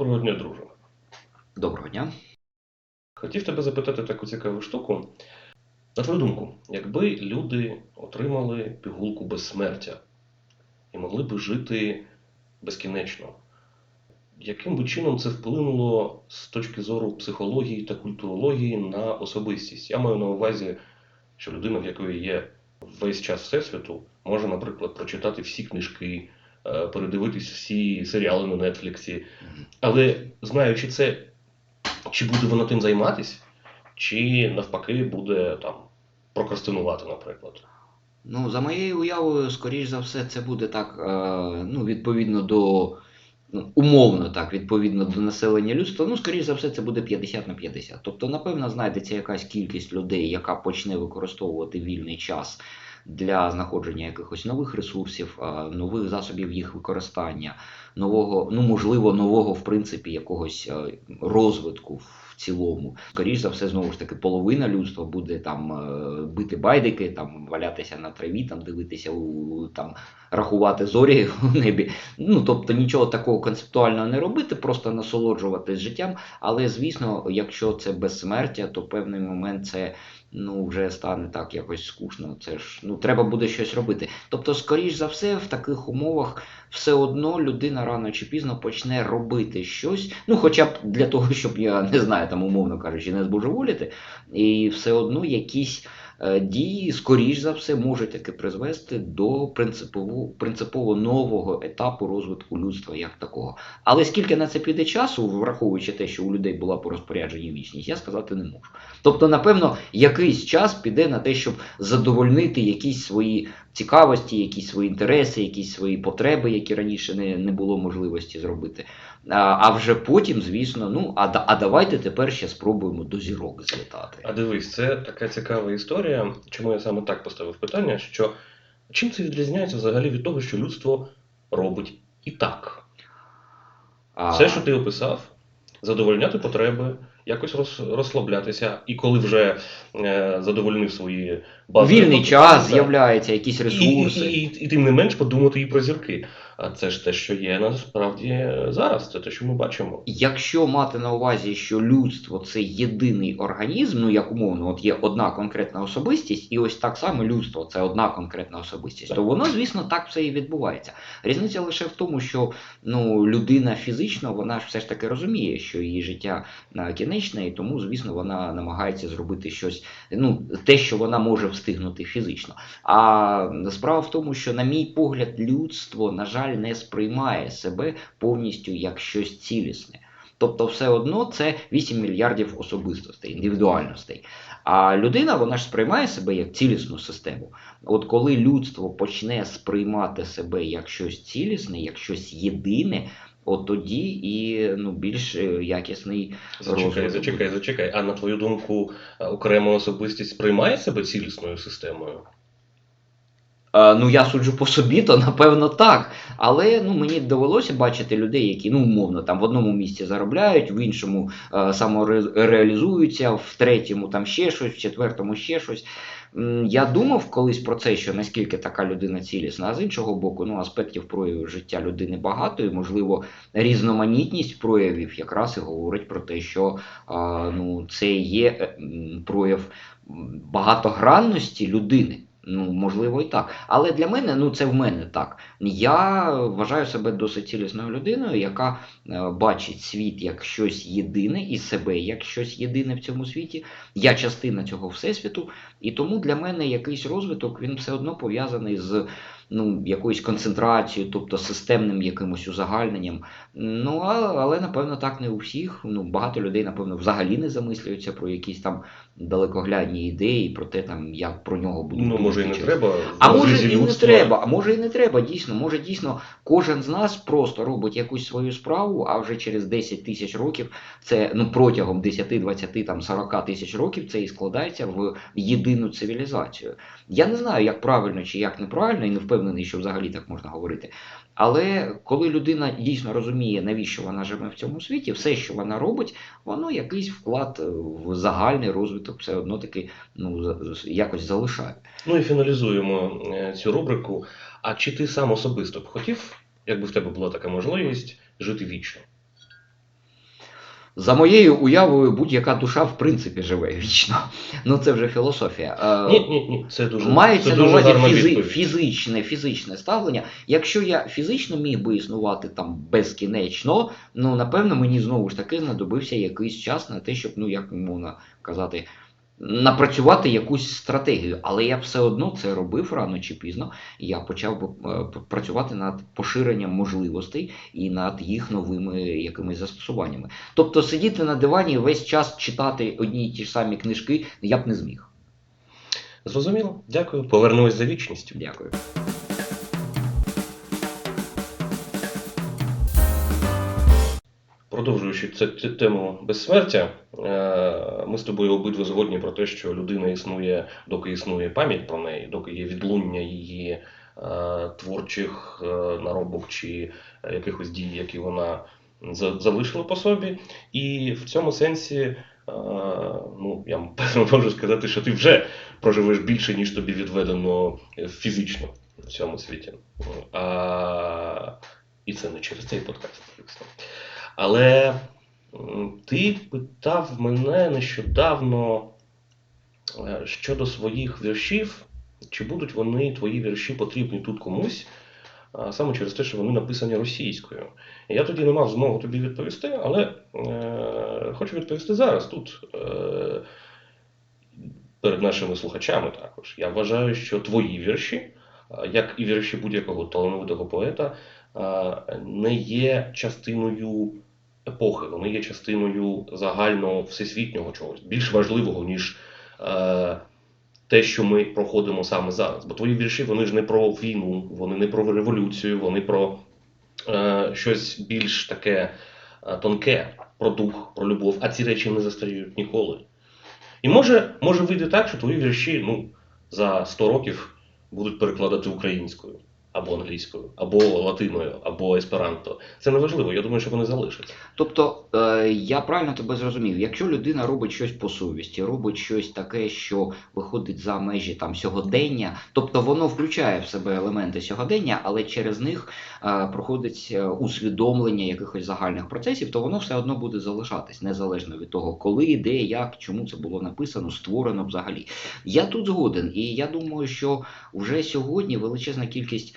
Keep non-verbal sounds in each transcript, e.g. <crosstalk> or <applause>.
Доброго дня, друже. Доброго дня. Хотів тебе запитати таку цікаву штуку. На твою думку, якби люди отримали пігулку безсмертя і могли би жити безкінечно, яким би чином це вплинуло з точки зору психології та культурології на особистість? Я маю на увазі, що людина, в якої є весь час Всесвіту, може, наприклад, прочитати всі книжки, передивитись всі серіали на Нетфліксі, але знаючи це, чи буде вона тим займатися, чи навпаки буде там прокрастинувати, наприклад. Ну, за моєю уявою, скоріш за все, це буде так, е, ну, відповідно до. Ну, умовно так, відповідно до населення людства, ну, скоріш за все, це буде 50 на 50. Тобто, напевно, знайдеться якась кількість людей, яка почне використовувати вільний час для знаходження якихось нових ресурсів, нових засобів їх використання, нового, ну, можливо, нового, в принципі, якогось е, розвитку в цілому. Скоріш за все, знову ж таки, половина людства буде там е, бити байдики, там валятися на траві, там дивитися у там рахувати зорі <laughs> у небі. Ну тобто нічого такого концептуального не робити, просто насолоджуватись життям. Але звісно, якщо це безсмертя, то певний момент це. Ну, вже стане так якось скучно. Це ж ну треба буде щось робити. Тобто, скоріш за все, в таких умовах все одно людина рано чи пізно почне робити щось. Ну, хоча б для того, щоб я не знаю, там умовно кажучи, не збожеволіти, і все одно якісь дії, скоріш за все, можуть таки призвести до принципово, принципово нового етапу розвитку людства як такого. Але скільки на це піде часу, враховуючи те, що у людей була по розпорядженні вічність, я сказати не можу. Тобто, напевно, якийсь час піде на те, щоб задовольнити якісь свої цікавості, якісь свої інтереси, якісь свої потреби, які раніше не, не було можливості зробити. А, а вже потім, звісно, ну а, а давайте тепер ще спробуємо до зірок злітати. А дивись, це така цікава історія. Чому я саме так поставив питання? Що чим це відрізняється взагалі від того, що людство робить і так? А, Все, що ти описав, задовольняти потреби, якось роз, розслаблятися, і коли вже е, задовольнив свої базові Вільний потреби, час з'являється, якісь і, і, ресурси. і, і, і тим не менш подумати і про зірки. А це ж те, що є насправді зараз, це те, що ми бачимо. Якщо мати на увазі, що людство це єдиний організм, ну як умовно, от є одна конкретна особистість, і ось так само людство це одна конкретна особистість, Так. то воно, звісно, так все і відбувається. Різниця лише в тому, що ну, людина фізично, вона ж все ж таки розуміє, що її життя е, кінечне, і тому, звісно, вона намагається зробити щось, ну, те, що вона може встигнути фізично. А справа в тому, що, на мій погляд, людство, на жаль, не сприймає себе повністю як щось цілісне. Тобто, все одно це 8 мільярдів особистостей, індивідуальностей. А людина вона ж сприймає себе як цілісну систему. От коли людство почне сприймати себе як щось цілісне, як щось єдине, от тоді і ну, більш е, якісний Зачекай, розвиток зачекай, зачекай. А на твою думку, е, окрема особистість сприймає себе цілісною системою? Е, Ну, я суджу по собі, то напевно так. Але ну, мені довелося бачити людей, які ну, умовно там в одному місці заробляють, в іншому е, самореалізуються, в третьому там ще щось, в четвертому ще щось. Я думав колись про це, що наскільки така людина цілісна, а з іншого боку, ну, аспектів проявів життя людини багато, і, можливо, різноманітність проявів якраз і говорить про те, що а, ну, це є е, прояв багатогранності людини. Ну, можливо, і так. Але для мене, ну це в мене так. Я вважаю себе досить цілісною людиною, яка е, бачить світ як щось єдине і себе як щось єдине в цьому світі. Я частина цього всесвіту, і тому для мене якийсь розвиток він все одно пов'язаний з ну, якоюсь концентрацією, тобто системним якимось узагальненням. Ну, але напевно так не у всіх. Ну, багато людей, напевно, взагалі не замислюються про якісь там далекоглядні ідеї, про те, там, як про нього будуть. Ну, може, і не треба. а може і не треба, а може і не треба, дійсно. Може дійсно кожен з нас просто робить якусь свою справу, а вже через 10 тисяч років, це ну протягом 10, 20, там 40 тисяч років це і складається в єдину цивілізацію. Я не знаю, як правильно чи як неправильно, і не впевнений, що взагалі так можна говорити. Але коли людина дійсно розуміє, навіщо вона живе в цьому світі, все, що вона робить, воно якийсь вклад в загальний розвиток все одно таки ну, якось залишає. Ну і фіналізуємо е, цю рубрику. А чи ти сам особисто б хотів, якби в тебе була така можливість, жити вічно? За моєю уявою, будь-яка душа в принципі живе вічно. Ну це вже філософія. Е, Ні, ні, ні, це дуже, Мається це на увазі фізи- фізичне, фізичне ставлення. Якщо я фізично міг би існувати там безкінечно, ну напевно мені знову ж таки знадобився якийсь час на те, щоб, ну як можна казати, напрацювати якусь стратегію. Але я все одно це робив рано чи пізно. Я почав е, працювати над поширенням можливостей і над їх новими якимись застосуваннями. Тобто сидіти на дивані весь час читати одні й ті ж самі книжки я б не зміг. Зрозуміло, дякую. Повернулись за вічністю. Дякую. Продовжуючи цю тему безсмертя, е, ми з тобою обидва згодні про те, що людина існує, доки існує пам'ять про неї, доки є відлуння її е, творчих е, наробок чи якихось дій, які вона залишила по собі. І в цьому сенсі, ну, я <laughs> можу сказати, що ти вже проживеш більше, ніж тобі відведено фізично в цьому світі. А, і це не через цей подкаст. Але ти питав мене нещодавно е, щодо своїх віршів, чи будуть вони твої вірші потрібні тут комусь, саме через те, що вони написані російською. Я тоді не мав змогу тобі відповісти, але е, хочу відповісти зараз тут. Е, перед нашими слухачами також. Я вважаю, що твої вірші, як і вірші будь-якого талановитого поета, не є частиною епохи, вони є частиною загального всесвітнього чогось, більш важливого, ніж е, те, що ми проходимо саме зараз. Бо твої вірші вони ж не про війну, вони не про революцію, вони про е, щось більш таке е, тонке, про дух, про любов, а ці речі не застаріють ніколи. І може, може вийде так, що твої вірші ну, за 100 років будуть перекладати українською, або англійською, або латиною, або есперанто. Це не важливо, я думаю, що вони залишаться. Тобто, е, я правильно тебе зрозумів, якщо людина робить щось по совісті, робить щось таке, що виходить за межі там сьогодення, тобто воно включає в себе елементи сьогодення, але через них е, проходить е, усвідомлення якихось загальних процесів, то воно все одно буде залишатись, незалежно від того, коли, де, як, чому це було написано, створено взагалі. Я тут згоден, і я думаю, що вже сьогодні величезна кількість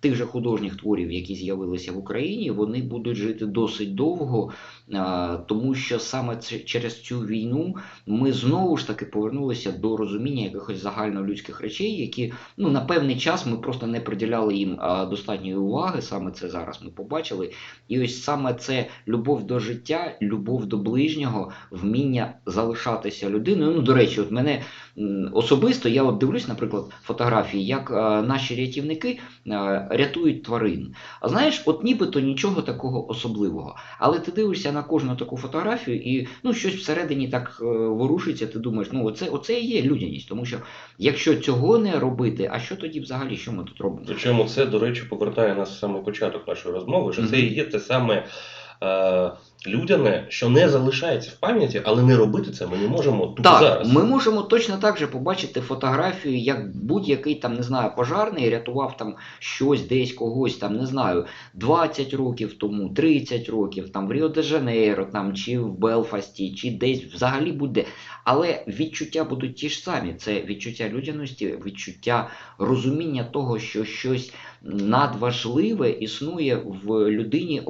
тих же художніх творів, які з'явилися в Україні, вони будуть жити досить довго, тому що саме через цю війну ми знову ж таки повернулися до розуміння якихось загальнолюдських речей, які ну на певний час ми просто не приділяли їм достатньої уваги. Саме це зараз ми побачили. І ось саме це любов до життя, любов до ближнього, вміння залишатися людиною. Ну, до речі, от мене особисто я от дивлюсь, наприклад, фотографії, як наші рятівники рятують тварин. А знаєш, от нібито нічого такого особливого. Але ти дивишся на кожну таку фотографію, і ну щось всередині так е, ворушиться. Ти думаєш, ну оце, оце і є людяність. Тому що якщо цього не робити, а що тоді взагалі, що ми тут робимо? Причому це, до речі, повертає нас саме початок нашої розмови, що це і є те саме е, людяне, що не залишається в пам'яті, але не робити це ми не можемо тут Так, зараз. ми можемо точно так же побачити фотографію, як будь-який там, не знаю, пожарний рятував там щось, десь когось там, не знаю, 20 років тому, 30 років, там в Ріо-де-Жанейро, там чи в Белфасті, чи десь взагалі буде. Але відчуття будуть ті ж самі. Це відчуття людяності, відчуття розуміння того, що щось надважливе існує в людині,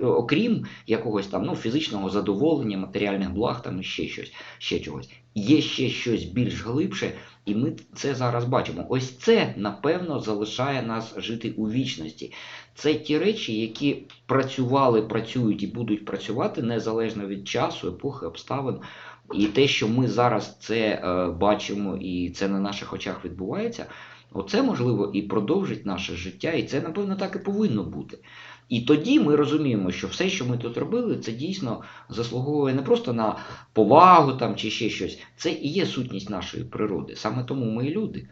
окрім якогось там ну, фізичного задоволення, матеріальних благ, там і ще щось, ще чогось. Є ще щось більш глибше, і ми це зараз бачимо. Ось це, напевно, залишає нас жити у вічності. Це ті речі, які працювали, працюють і будуть працювати незалежно від часу, епохи, обставин. І те, що ми зараз це е, бачимо, і це на наших очах відбувається, оце можливо і продовжить наше життя, і це, напевно, так і повинно бути. І тоді ми розуміємо, що все, що ми тут робили, це дійсно заслуговує не просто на повагу там чи ще щось. Це і є сутність нашої природи. Саме тому ми і люди.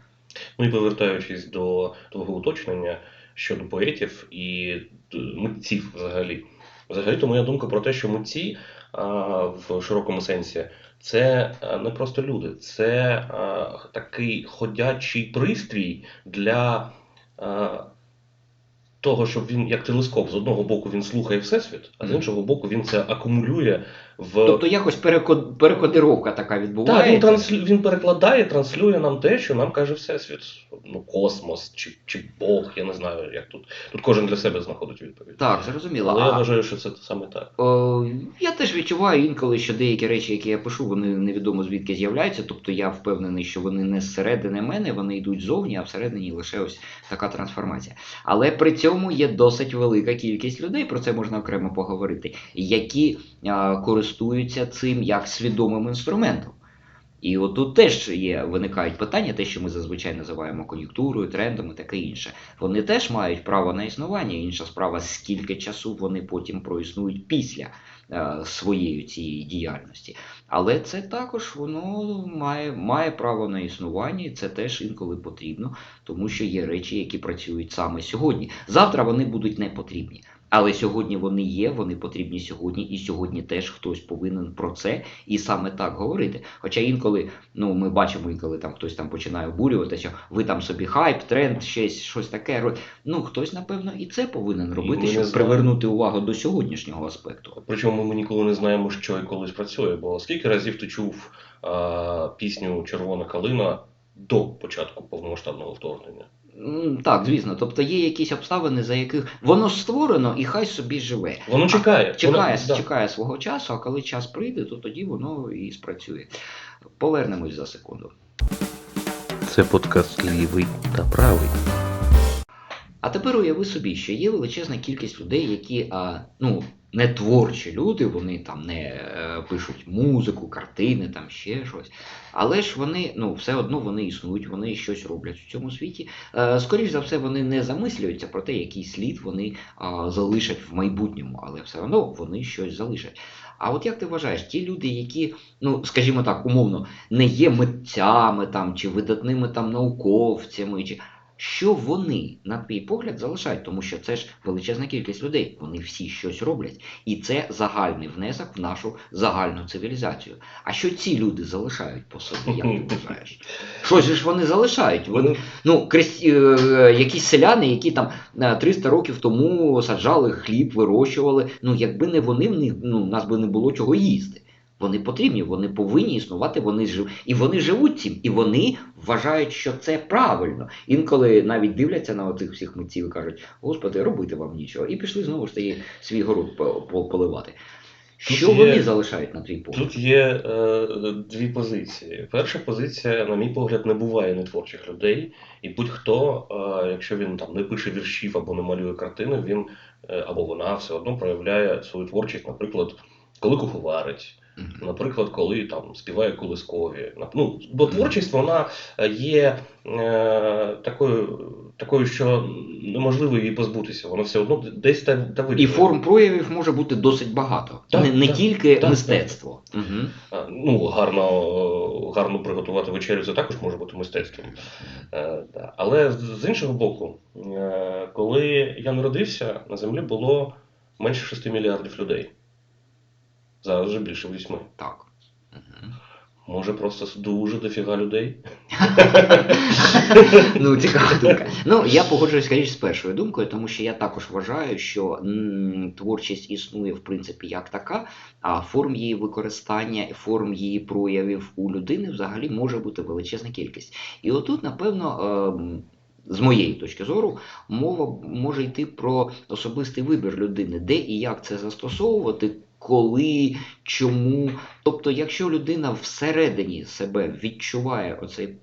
Ну і повертаючись до твого уточнення щодо поетів і е, митців взагалі. Взагалі, то моя думка про те, що митці а, в широкому сенсі це не просто люди, це е, такий ходячий пристрій для е, того, щоб він як телескоп, з одного боку він слухає Всесвіт, а з іншого боку він це акумулює в. Тобто якось перекод... перекодировка така Так, відбувається. він, транслю... він перекладає, транслює нам те, що нам каже Всесвіт. Ну, космос чи, чи Бог, я не знаю, як тут. Тут кожен для себе знаходить відповідь. Так, зрозуміло. Але я вважаю, що це саме так. О, я теж відчуваю інколи, що деякі речі, які я пишу, вони невідомо звідки з'являються. Тобто я впевнений, що вони не зсередини мене, вони йдуть зовні, а всередині лише ось така трансформація. Але при цьому є досить велика кількість людей, про це можна окремо поговорити, які а, користуються цим як свідомим інструментом. І от тут теж є, виникають питання, те, що ми зазвичай називаємо кон'юнктурою, трендом і таке інше. Вони теж мають право на існування. Інша справа, скільки часу вони потім проіснують після е, своєї цієї діяльності. Але це також воно має, має право на існування, і це теж інколи потрібно, тому що є речі, які працюють саме сьогодні. Завтра вони будуть не потрібні. Але сьогодні вони є, вони потрібні сьогодні, і сьогодні теж хтось повинен про це і саме так говорити. Хоча інколи, ну ми бачимо, інколи там хтось там починає обурювати, що ви там собі хайп, тренд, щось, щось таке. Ну хтось, напевно, і це повинен робити, щоб знаємо. привернути увагу до сьогоднішнього аспекту. Причому ми ніколи не знаємо, що і колись працює. Бо скільки разів ти чув а, пісню Червона калина до початку повномасштабного вторгнення? Так, звісно, тобто є якісь обставини, за яких воно створено і хай собі живе. Воно чекає. Чекає, Воно- да. чекає свого часу, а коли час прийде, то тоді воно і спрацює. Повернемось за секунду. Це подкаст лівий та правий. А тепер уяви собі, що є величезна кількість людей, які ну, не творчі люди, вони там не е, пишуть музику, картини, там ще щось. Але ж вони ну, все одно вони існують, вони щось роблять в цьому світі. Е, скоріш за все, вони не замислюються про те, який слід вони залишать в майбутньому, але все одно вони щось залишать. А от як ти вважаєш, ті люди, які, ну скажімо так, умовно, не є митцями там чи видатними там науковцями, чи що вони, на твій погляд, залишають, тому що це ж величезна кількість людей, вони всі щось роблять, і це загальний внесок в нашу загальну цивілізацію. А що ці люди залишають по собі, як ти вважаєш? <laughs> Щось ж вони залишають. Вони, ну, крес- е, якісь селяни, які там е, 300 років тому саджали хліб, вирощували. Ну, якби не вони, в них ну, нас би не було чого їсти. Вони потрібні, вони повинні існувати, вони жив... і вони живуть цим, і вони вважають, що це правильно. Інколи навіть дивляться на оцих всіх митців і кажуть: Господи, робити вам нічого. І пішли знову ж таки свій город по- по- поливати. Тут Що є- вони залишають на твій погляд? Тут є е, дві позиції. Перша позиція, на мій погляд, не буває нетворчих людей, і будь-хто, е, якщо він там не пише віршів або не малює картини, він е, або вона все одно проявляє свою творчість, наприклад, коли куховарить. Наприклад, коли там співає колискові. Ну, бо творчість вона є е, такою, такою, що неможливо її позбутися. Вона все одно десь та, та І форм проявів може бути досить багато. Так, не не так, тільки так, мистецтво. Угу. Ну, гарно, е, гарно приготувати вечерю це також може бути мистецтвом. Е, да. Але з іншого боку, е, коли я народився, на землі було менше 6 мільярдів людей. Зараз вже більше 8. Так. Угу. Може, просто дуже дофіга людей. <laughs> ну, цікава думка. Ну, я погоджуюсь скоріше з першою думкою, тому що я також вважаю, що творчість існує в принципі як така, а форм її використання, форм її проявів у людини взагалі може бути величезна кількість. І отут, напевно. ем, з моєї точки зору, мова може йти про особистий вибір людини, де і як це застосовувати, коли, чому. Тобто, якщо людина всередині себе відчуває оцей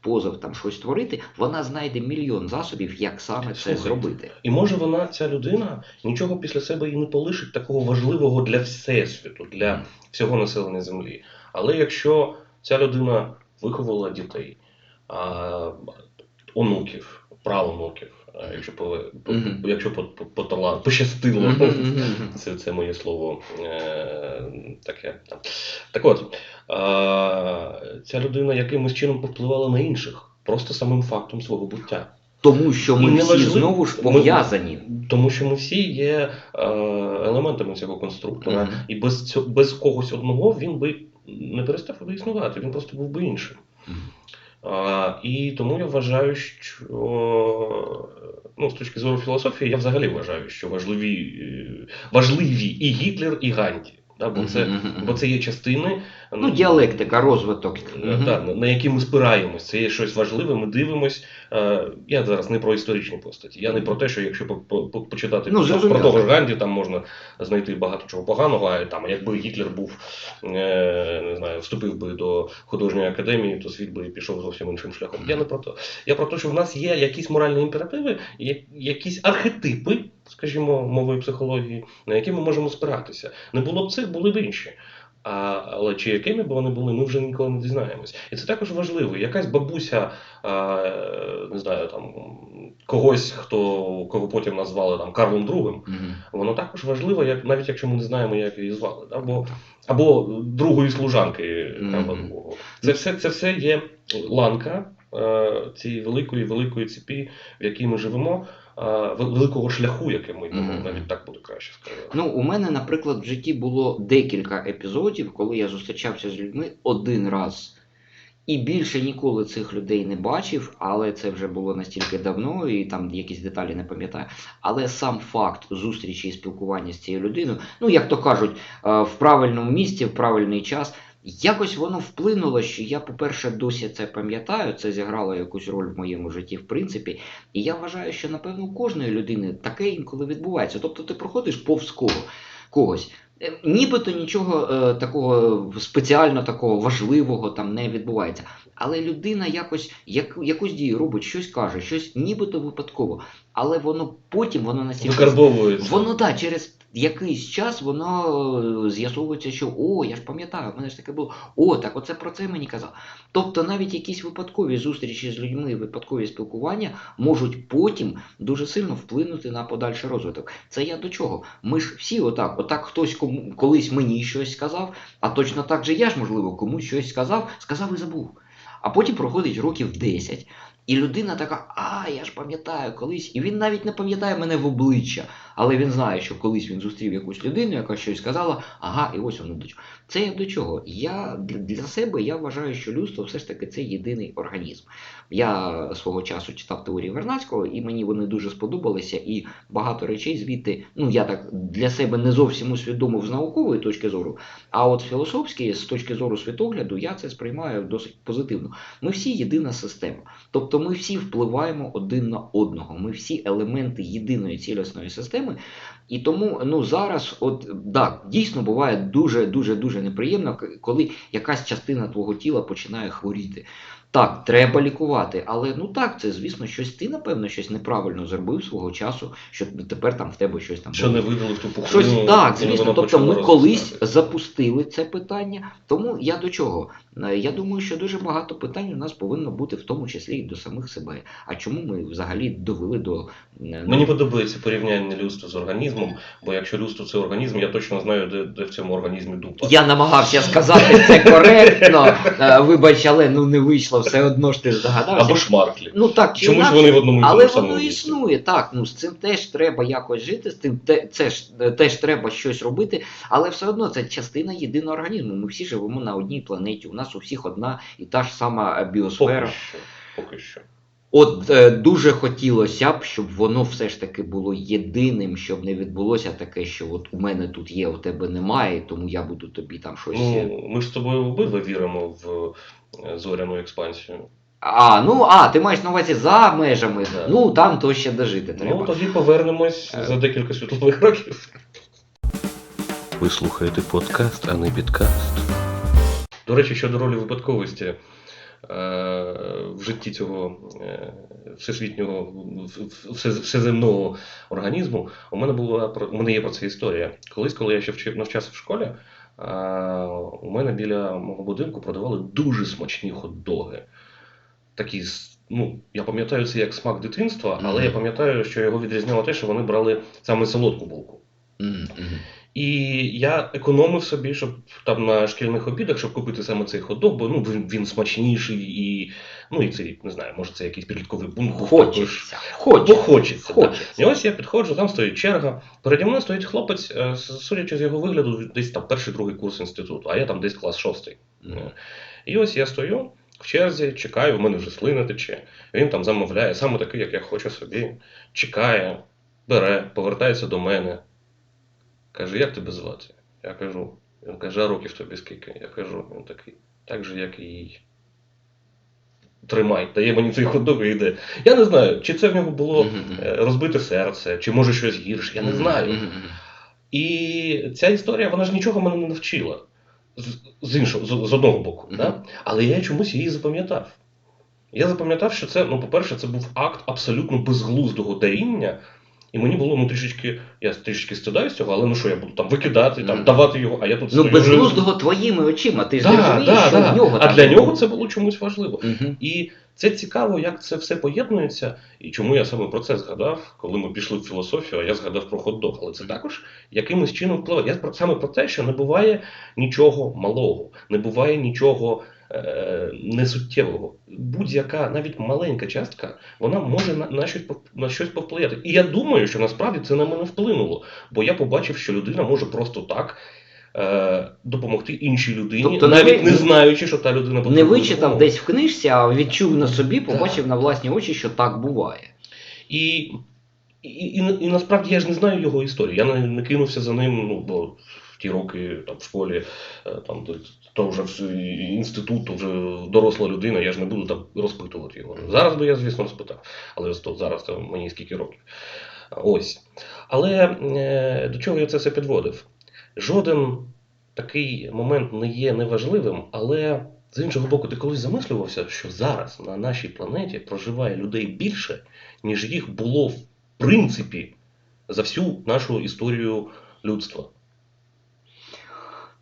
позов там щось творити, вона знайде мільйон засобів, як саме це Слухайте, зробити. І може вона, ця людина, нічого після себе і не полишить такого важливого для всесвіту, для всього населення землі. Але якщо ця людина виховала дітей, онуків, правонуків, якщо по, по- якщо по, по, по таланту, пощастило. Це, це моє слово е, таке. Так от, е, ця людина якимось чином повпливала на інших, просто самим фактом свого буття. Тому що ми всі неважливо- знову ж ми- пов'язані. Тому що ми всі є е, елементами цього конструктора, Мгм. і без, цього, без когось одного він би не перестав би існувати, він просто був би іншим. Мгм. І тому я вважаю, що ну, з точки зору філософії, я взагалі вважаю, що важливі, е, важливі і Гітлер, і Ганді. Да, бо, це, бо це є частини. Ну, діалектика, розвиток. Е, Мгм. та, на- які ми спираємось. Це є щось важливе, ми дивимось. Е, Я зараз не про історичні постаті. Я не про те, що якщо по- по- по- почитати Ну, про того ж Ганді, там можна знайти багато чого поганого. А там, якби Гітлер був, е, не знаю, вступив би до художньої академії, то світ би пішов зовсім іншим шляхом. Я не про те. Я про те, що в нас є якісь моральні імперативи, якісь архетипи, скажімо, мовою психології, на які ми можемо спиратися. Не було б цих, були б інші. А, але чи якими б вони були, ми вже ніколи не дізнаємось. І це також важливо. Якась бабуся, а, не знаю, там когось, хто кого потім назвали там Карлом II, Мгм. воно також важливо, як навіть якщо ми не знаємо, як її звали, да? або, або другої служанки Карла. II. Це все, це все є ланка е, цієї великої великої цепі, в якій ми живемо, великого шляху, яким ми йдемо, Мгм. навіть так буде краще сказати. Ну, у мене, наприклад, в житті було декілька епізодів, коли я зустрічався з людьми один раз. І більше ніколи цих людей не бачив, але це вже було настільки давно, і там якісь деталі не пам'ятаю. Але сам факт зустрічі і спілкування з цією людиною, ну як то кажуть, е, в правильному місці, в правильний час. Якось воно вплинуло, що я, по-перше, досі це пам'ятаю, це зіграло якусь роль в моєму житті, в принципі. І я вважаю, що напевно у кожної людини таке інколи відбувається. Тобто ти проходиш повз кого, когось. Е, Нібито нічого е, такого спеціально такого важливого там не відбувається. Але людина якось як, якусь дію робить, щось каже, щось нібито випадково. Але воно потім воно настільки Викарбовується. Воно так, через якийсь час воно е, з'ясовується, що о, я ж пам'ятаю, в мене ж таке було. О, так оце про це мені казав. Тобто навіть якісь випадкові зустрічі з людьми, випадкові спілкування можуть потім дуже сильно вплинути на подальший розвиток. Це я до чого? Ми ж всі отак, отак хтось кому колись мені щось сказав, а точно так же я ж, можливо, комусь щось сказав, сказав і забув. А потім проходить років 10, і людина така, а я ж пам'ятаю колись, і він навіть не пам'ятає мене в обличчя, але він знає, що колись він зустрів якусь людину, яка щось сказала, ага, і ось воно до чого. Це я до чого? Я для, себе я вважаю, що людство все ж таки це єдиний організм. Я свого часу читав теорії Вернадського, і мені вони дуже сподобалися, і багато речей звідти, ну я так для себе не зовсім усвідомив з наукової точки зору, а от філософські, з точки зору світогляду, я це сприймаю досить позитивно. Ми всі єдина система. Тобто ми всі впливаємо один на одного. Ми всі елементи єдиної цілісної системи. І тому ну зараз, от так, дійсно буває дуже дуже дуже неприємно, коли якась частина твого тіла починає хворіти. Так, треба лікувати, але ну так, це звісно, щось ти напевно щось неправильно зробив свого часу, що тепер там в тебе щось там Що не видали в ту пухлину. Щось так, звісно. Тобто ми колись запустили це питання. Тому я до чого? Е, Я думаю, що дуже багато питань у нас повинно бути, в тому числі і до самих себе. А чому ми взагалі довели до е, ну, Мені подобається порівняння людства з організмом, бо якщо людство це організм, я точно знаю, де, де в цьому організмі дупа. я намагався сказати це коректно. Е, Вибач, але ну не вийшло, все одно ж ти здогадався. Або шмарклі. Ну так чи Чомусь інакше, вони в одному і тому але самому воно місці. існує. Так, ну з цим теж треба якось жити, з цим те, це ж е, теж треба щось робити, але все одно це частина єдиного організму. Ми всі живемо на одній планеті. У нас у всіх одна і та ж сама е, біосфера. Поки що. Поки що. От е, дуже хотілося б, щоб воно все ж таки було єдиним, щоб не відбулося таке, що от у мене тут є, у тебе немає, тому я буду тобі там щось. е, Ну, ми ж з тобою обидва віримо в зоряну експансію. А, ну а, ти маєш на увазі за межами. Да. Ну там то ще дожити треба. Ну, тоді повернемось Е. за декілька світлових років. Ви слухаєте подкаст, а не підкаст. До речі, щодо ролі випадковості е, в житті цього е, всесвітнього, всеземного організму, у мене була про- у мене є про це історія. Колись, коли я ще вчив, навчався в школі, е, у мене біля мого будинку продавали дуже смачні хот-доги. Такі, ну, я пам'ятаю це як смак дитинства, але я пам'ятаю, що його відрізняло те, що вони брали саме солодку булку. І я економив собі, щоб там на шкільних обідах, щоб купити саме цей хот-дог, бо ну, він, він смачніший і. Ну і цей, не знаю, може це якийсь підлітковий був. Хочеться. Бо Хочеться. хочеться. так. Хочеться. І ось я підходжу, там стоїть черга. Переді мною стоїть хлопець, е, судячи з його вигляду, десь там перший другий курс інституту, а я там десь клас шостий. Мгм. І ось я стою, в черзі, чекаю, в мене вже слина тече. Він там замовляє, саме такий, як я хочу собі, чекає, бере, повертається до мене. Каже, як тебе звати? Я кажу. Він каже, а років тобі скільки? Я кажу, він такий, так же, як і їй. Тримай, дає мені цей ходок і йде. Я не знаю, чи це в нього було е, розбите серце, чи може щось гірше, я не знаю. І ця історія, вона ж нічого мене не навчила. З, з іншого, з, з одного боку. Да? Але я чомусь її запам'ятав. Я запам'ятав, що це, ну, по-перше, це був акт абсолютно безглуздого даріння. І мені було ну трішечки, я трішечки стидаюсь цього, але ну що я буду там викидати, там давати його, а я тут Ну, безглуздого твоїми очима, ти ж не розумієш, да, що да. в нього А для було. нього це було чомусь важливо. І це цікаво, як це все поєднується, і чому я саме про це згадав, коли ми пішли в філософію, а я згадав про хот-дог. Але це також якимось чином впливає. Я про саме про те, що не буває нічого малого, не буває нічого несуттєвого. Будь-яка, навіть маленька частка, вона може на, на, щось, на щось повпливати. І я думаю, що насправді це на мене вплинуло, бо я побачив, що людина може просто так. е, Допомогти іншій людині, Тобто навіть ви- не знаючи, що та людина Не потребує вичитав десь в книжці, а відчув на собі, Так. побачив на власні очі, що так буває. І, і, і, і насправді я ж не знаю його історії. Я не, не кинувся за ним, ну, бо в ті роки там, в школі, е, там, то, вже інститут, то вже доросла людина, я ж не буду там розпитувати його. Зараз би я, звісно, розпитав, але то, зараз то мені скільки років. Ось. Але е, до чого я це все підводив? Жоден такий момент не є неважливим, але з іншого боку, ти колись замислювався, що зараз на нашій планеті проживає людей більше, ніж їх було в принципі за всю нашу історію людства.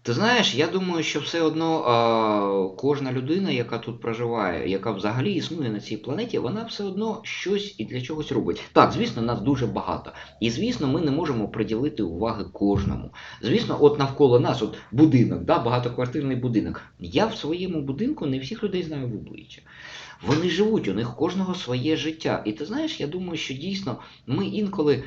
Ти знаєш, я думаю, що все одно а, кожна людина, яка тут проживає, яка взагалі існує на цій планеті, вона все одно щось і для чогось робить. Так, звісно, нас дуже багато. І звісно, ми не можемо приділити уваги кожному. Звісно, от навколо нас, от будинок, да, багатоквартирний будинок. Я в своєму будинку не всіх людей знаю в обличчя. Вони живуть, у них кожного своє життя. І ти знаєш, я думаю, що дійсно ми інколи,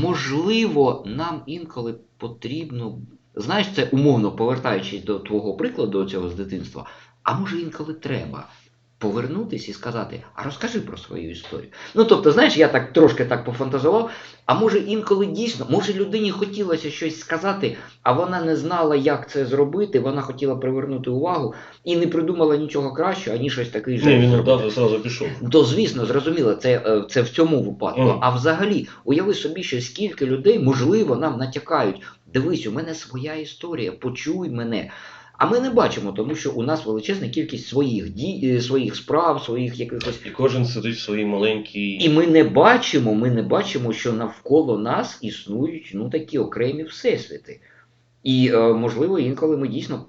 можливо, нам інколи потрібно Знаєш, це умовно повертаючись до твого прикладу цього з дитинства, а може інколи треба повернутися і сказати, а розкажи про свою історію. Ну тобто, знаєш, я так трошки так пофантазував, а може інколи дійсно, може людині хотілося щось сказати, а вона не знала, як це зробити, вона хотіла привернути увагу і не придумала нічого кращого, ані щось такий Ні, він одразу зразу пішов. То звісно, зрозуміло, це, е, це в цьому випадку. Мгм. А взагалі, уяви собі, що скільки людей, можливо, нам натякають. Дивись, у мене своя історія, почуй мене. А ми не бачимо, тому що у нас величезна кількість своїх дій, е, своїх справ, своїх якихось. І кожен сидить в своїй маленькій. І ми не бачимо, ми не бачимо, що навколо нас існують ну такі окремі всесвіти. І е, можливо, інколи ми дійсно,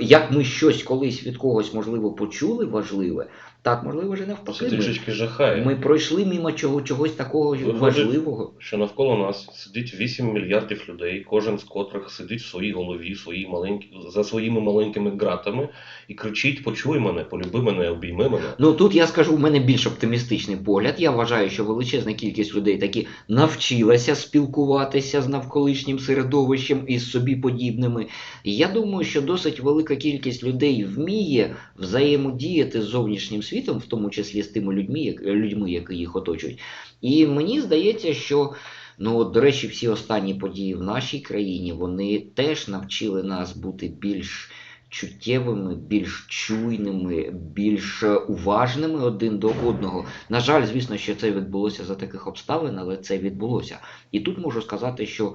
як ми щось колись від когось можливо почули важливе, так можливо вже Це навпаки. Ми, трішечки жахає. ми пройшли мимо чого, чогось такого Виходить, важливого. що навколо нас сидить 8 мільярдів людей, кожен з котрих сидить в своїй голові, в своїй маленькі, за своїми маленькими ґратами і кричить: почуй мене, полюби мене, обійми мене. Ну тут я скажу, у мене більш оптимістичний погляд. Я вважаю, що величезна кількість людей таки навчилася спілкуватися з навколишнім середовищем і з собі подібними. І я думаю, що досить велика кількість людей вміє взаємодіяти з зовнішнім світом, в тому числі з тими людьми, як- людьми, які їх оточують. І мені здається, що. Ну, до речі, всі останні події в нашій країні вони теж навчили нас бути більш чуттєвими, більш чуйними, більш е, уважними один до одного. На жаль, звісно, що це відбулося за таких обставин, але це відбулося. І тут можу сказати, що.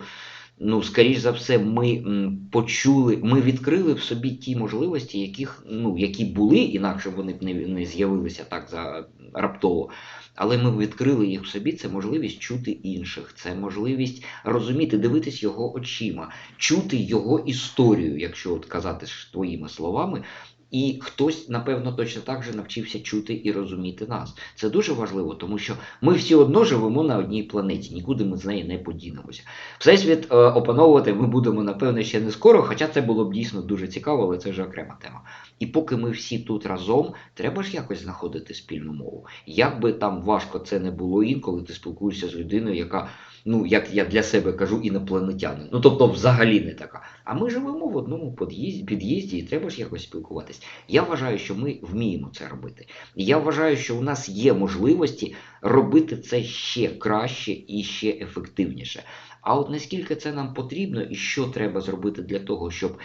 Ну, скоріш за все, ми почули, ми відкрили в собі ті можливості, яких, ну, які були, інакше вони б не, не з'явилися так за раптово. Але ми відкрили їх в собі. Це можливість чути інших, це можливість розуміти, дивитись його очима, чути його історію, якщо от казати твоїми словами. І хтось, напевно, точно так же навчився чути і розуміти нас. Це дуже важливо, тому що ми всі одно живемо на одній планеті, нікуди ми з неї не подінемося. Всесвіт е, опановувати ми будемо, напевно, ще не скоро, хоча це було б дійсно дуже цікаво, але це вже окрема тема. І поки ми всі тут разом, треба ж якось знаходити спільну мову. Як би там важко це не було інколи ти спілкуєшся з людиною, яка ну як я для себе кажу, інопланетянин. Ну тобто взагалі не така. А ми живемо в одному під'їзді, під'їзді і треба ж якось спілкуватись. Я вважаю, що ми вміємо це робити. Я вважаю, що у нас є можливості робити це ще краще і ще ефективніше. А от наскільки це нам потрібно і що треба зробити для того, щоб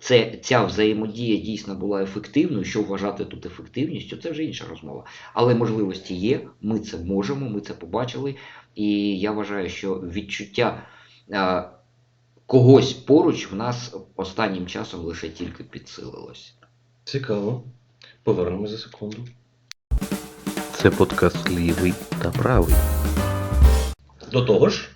це, ця взаємодія дійсно була ефективною, що вважати тут ефективністю, це вже інша розмова. Але можливості є, ми це можемо, ми це побачили. І я вважаю, що відчуття е, когось поруч в нас останнім часом лише тільки підсилилось. Цікаво. Повернемось за секунду. Це подкаст лівий та правий. До того ж,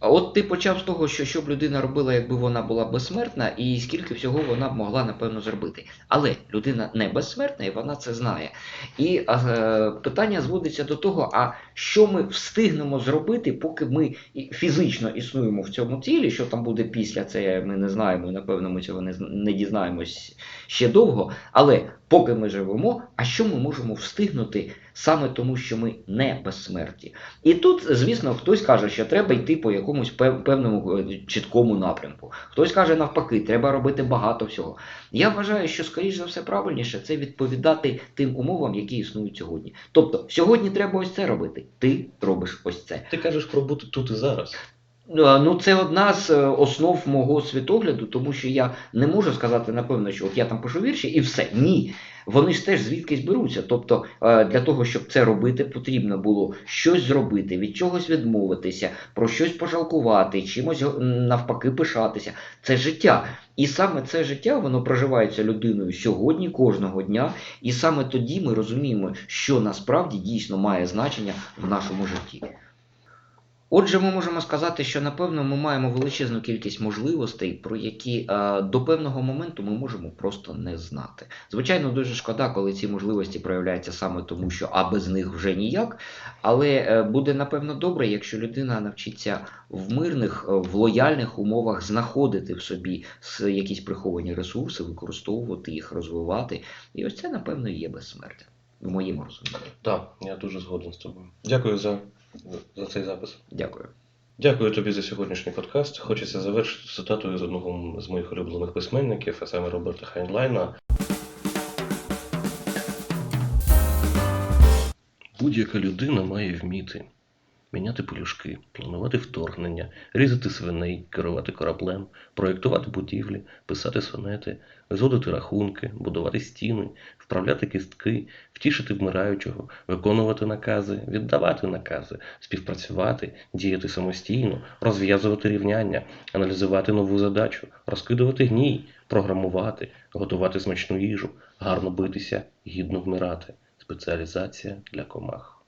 А от ти почав з того, що що б людина робила, якби вона була безсмертна, і скільки всього вона б могла напевно зробити. Але людина не безсмертна, і вона це знає. І е, питання зводиться до того: а що ми встигнемо зробити, поки ми фізично існуємо в цьому тілі, що там буде після це, ми не знаємо, напевно ми цього не, не дізнаємось ще довго. Але поки ми живемо, а що ми можемо встигнути саме тому, що ми не безсмерті? І тут, звісно, хтось каже, що треба йти по якомусь пев- певному е, чіткому напрямку. Хтось каже навпаки, треба робити багато всього. Я вважаю, що скоріш за все правильніше це відповідати тим умовам, які існують сьогодні. Тобто, сьогодні треба ось це робити. Ти робиш ось це. ти кажеш про бути тут і зараз. Е, Ну, це одна з е, основ мого світогляду, тому що я не можу сказати, напевно, що от я там пишу вірші і все. Ні. Вони ж теж звідкись беруться. Тобто, е, для того, щоб це робити, потрібно було щось зробити, від чогось відмовитися, про щось пожалкувати, чимось навпаки пишатися. Це життя. І саме це життя воно проживається людиною сьогодні, кожного дня. І саме тоді ми розуміємо, що насправді дійсно має значення в нашому житті. Отже, ми можемо сказати, що напевно ми маємо величезну кількість можливостей, про які е, до певного моменту ми можемо просто не знати. Звичайно, дуже шкода, коли ці можливості проявляються саме тому, що а без них вже ніяк. Але е, буде напевно добре, якщо людина навчиться в мирних, е, в лояльних умовах знаходити в собі якісь приховані ресурси, використовувати їх, розвивати. І ось це, напевно, є безсмертя. В моєму розумінні. Так, я дуже згоден з тобою. Дякую за, за цей запис. Дякую. Дякую тобі за сьогоднішній подкаст. Хочеться завершити цитатою з одного з моїх улюблених письменників, а саме Роберта Хайнлайна. Будь-яка людина має вміти міняти полюшки, планувати вторгнення, різати свиней, керувати кораблем, проєктувати будівлі, писати сонети, зводити рахунки, будувати стіни, вправляти кістки, втішити вмираючого, виконувати накази, віддавати накази, співпрацювати, діяти самостійно, розв'язувати рівняння, аналізувати нову задачу, розкидувати гній, програмувати, готувати смачну їжу, гарно битися, гідно вмирати. Спеціалізація для комах.